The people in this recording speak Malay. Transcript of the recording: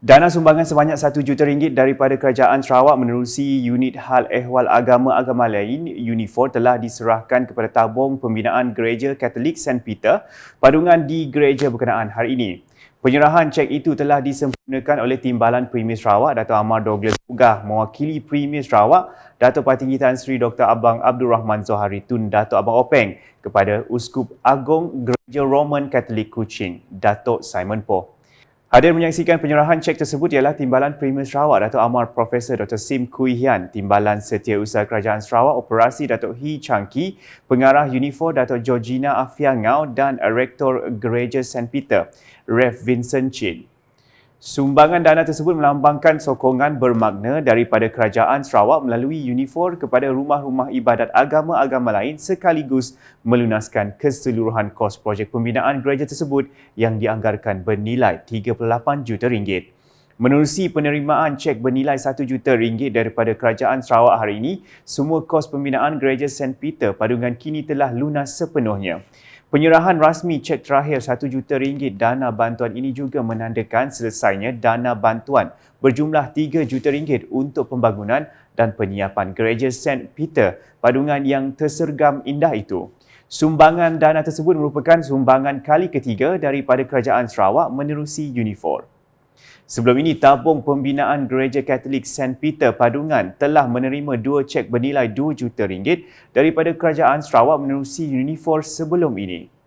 Dana sumbangan sebanyak RM1 juta ringgit daripada Kerajaan Sarawak menerusi Unit Hal Ehwal Agama-Agama Lain, Unifor telah diserahkan kepada tabung pembinaan Gereja Katolik St. Peter padungan di gereja berkenaan hari ini. Penyerahan cek itu telah disempurnakan oleh Timbalan Premier Sarawak, Dato' Amar Douglas Ugah mewakili Premier Sarawak, Dato' Patinggi Tan Sri Dr. Abang Abdul Rahman Zohari Tun Dato' Abang Openg kepada Uskup Agong Gereja Roman Katolik Kuching, Dato' Simon Poh. Hadir menyaksikan penyerahan cek tersebut ialah Timbalan Premier Sarawak Dato' Amar Profesor Dr. Sim Kui Hian, Timbalan Setiausaha Kerajaan Sarawak Operasi Dato' Hee Changki, Pengarah Unifor Dato' Georgina Afia Ngau dan Rektor Gereja St. Peter, Rev. Vincent Chin. Sumbangan dana tersebut melambangkan sokongan bermakna daripada Kerajaan Sarawak melalui Unifor kepada rumah-rumah ibadat agama-agama lain sekaligus melunaskan keseluruhan kos projek pembinaan gereja tersebut yang dianggarkan bernilai 38 juta ringgit. Menerusi penerimaan cek bernilai 1 juta ringgit daripada Kerajaan Sarawak hari ini, semua kos pembinaan gereja St. Peter Padungan kini telah lunas sepenuhnya. Penyerahan rasmi cek terakhir RM1 juta ringgit dana bantuan ini juga menandakan selesainya dana bantuan berjumlah RM3 juta ringgit untuk pembangunan dan penyiapan gereja St. Peter Padungan yang tersergam indah itu. Sumbangan dana tersebut merupakan sumbangan kali ketiga daripada Kerajaan Sarawak menerusi Unifor. Sebelum ini, tabung pembinaan Gereja Katolik St. Peter Padungan telah menerima dua cek bernilai 2 juta ringgit daripada Kerajaan Sarawak menerusi Unifor sebelum ini.